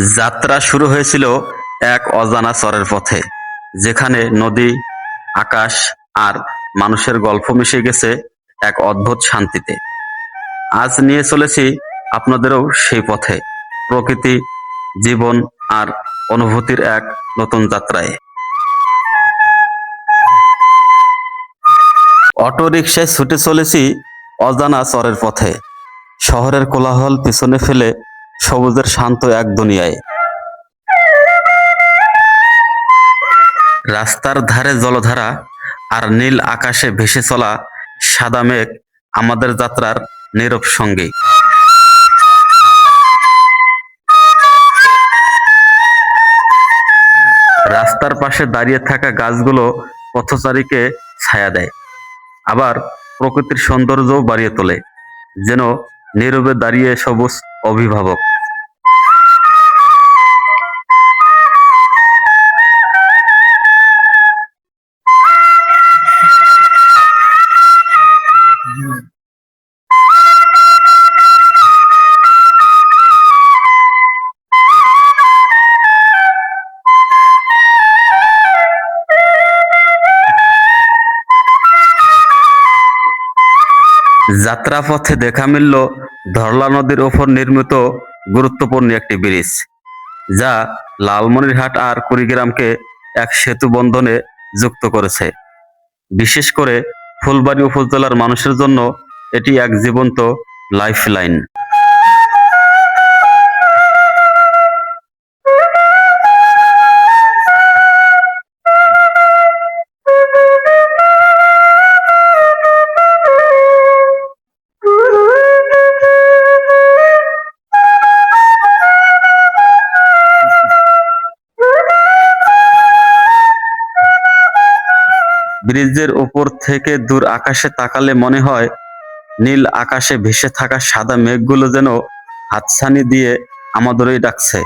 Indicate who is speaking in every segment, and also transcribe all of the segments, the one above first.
Speaker 1: যাত্রা শুরু হয়েছিল এক অজানা চরের পথে, যেখানে নদী, আকাশ আর মানুষের গল্প মিশে গেছে এক অদ্ভুত শান্তিতে। আজ নিয়ে চলেছি আপনাদেরও সেই পথে, প্রকৃতি, জীবন আর অনুভূতির এক নতুন যাত্রায়। অটো রিকশায় ছুটে চলেছি অজানা চরের পথে। শহরের কোলাহল পিছনে ফেলে সবুজের শান্ত এক দুনিয়ায়। রাস্তার ধারে জলধারা আর নীল আকাশে ভেসে চলা সাদা মেঘ আমাদের যাত্রার নীরব সঙ্গী। রাস্তার পাশে দাঁড়িয়ে থাকা গাছগুলো পথচারীকে ছায়া দেয়। আবার প্রকৃতির সৌন্দর্যও বাড়িয়ে তোলে, যেন নীরবে দাঁড়িয়ে সবুজ অভিভাবক। যাত্রাপথে দেখা মিলল ধরলা নদীর ওপর নির্মিত গুরুত্বপূর্ণ একটি ব্রিজ, যা লালমনিরহাট আর কুড়িগ্রামকে এক সেতু বন্ধনে যুক্ত করেছে। বিশেষ করে ফুলবাড়ি উপজেলার মানুষের জন্য এটি এক জীবন্ত লাইফলাইন। ব্রিজের উপর থেকে দূর আকাশে তাকালে মনে হয়, নীল আকাশে ভেসে থাকা সাদা মেঘগুলো যেন হাতছানি দিয়ে আমাদেরই ডাকছে।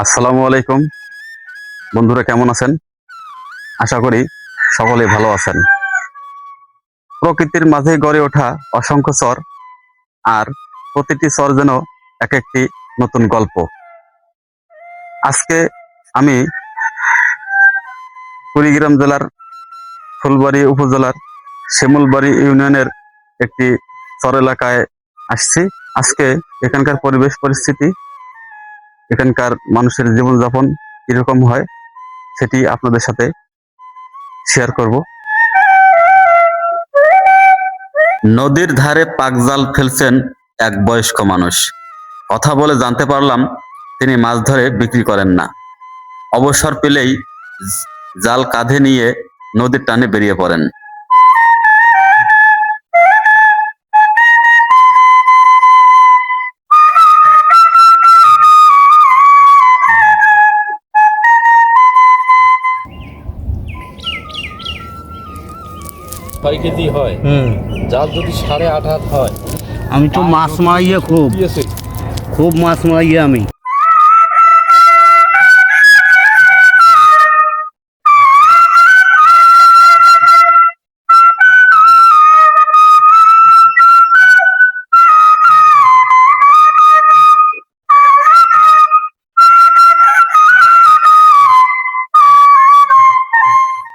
Speaker 1: আসসালামু আলাইকুম। বন্ধুরা কেমন আছেন? আশা করি সকলে ভালো আছেন। প্রকৃতির মাঝে গড়ে ওঠা অসংখ্য চর আর প্রতিটি চর যেন এক একটি নতুন গল্প। আজকে আমি কুড়িগ্রাম জেলার ফুলবাড়ি উপজেলার শিমুলবাড়ি ইউনিয়নের একটি চর এলাকায় আসছি। আজকে এখানকার পরিবেশ পরিস্থিতি এখানকার মানুষের জীবনযাপন কীরকম হয় সেটি আপনাদের সাথে শেয়ার করব। নদীর ধারে পাকজাল ফেলছেন এক বয়স্ক মানুষ। কথা বলে জানতে পারলাম তিনি মাছ ধরে বিক্রি করেন না। অবসর পেলেই জাল কাঁধে নিয়ে নদীর টানে বেরিয়ে পড়েন।
Speaker 2: ছয় কেজি হয়।
Speaker 3: হুম।
Speaker 2: জাল যদি সাড়ে আট হাত হয়
Speaker 3: আমি তো মাছ মারিয়ে খুব। খুব মাছ মারিয়ে আমি।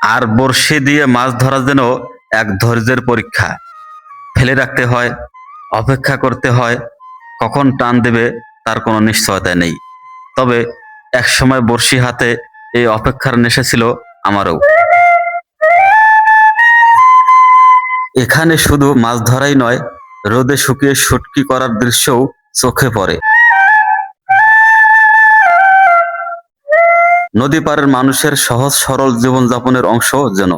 Speaker 1: আর বড়শি দিয়ে মাছ ধরার যেন এক ধৈর্যের পরীক্ষা। ফেলে রাখতে হয়, অপেক্ষা করতে হয়, কখন টান দেবে তার কোনো নিশ্চয়তা নেই। তবে একসময় বড়শি হাতে এই অপেক্ষার নেশা ছিল আমারও। এখানে শুধু মাছ ধরাই নয়, রোদে শুকিয়ে শুটকি করার দৃশ্যও চোখে পড়ে। নদী পাড়ের মানুষের সহজ সরল জীবনযাপনের অংশ যেন।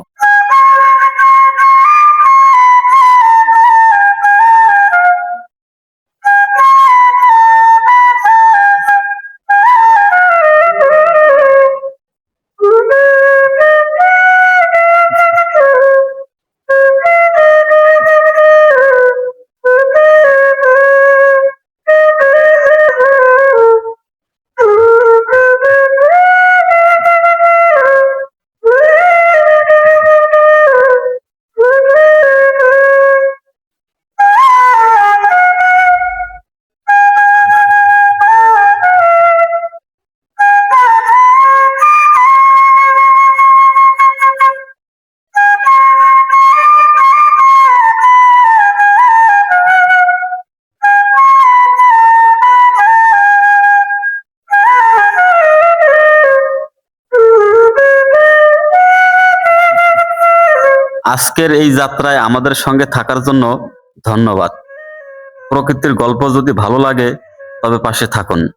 Speaker 1: আজকের এই যাত্রায় আমাদের সঙ্গে থাকার জন্য ধন্যবাদ। প্রকৃতির গল্প যদি ভালো লাগে, তবে পাশে থাকুন।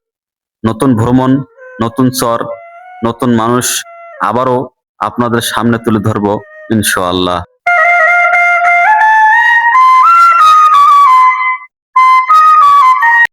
Speaker 1: নতুন ভ্রমণ, নতুন চর, নতুন মানুষ আবারও আপনাদের সামনে তুলে ধরব, ইনশাআল্লাহ।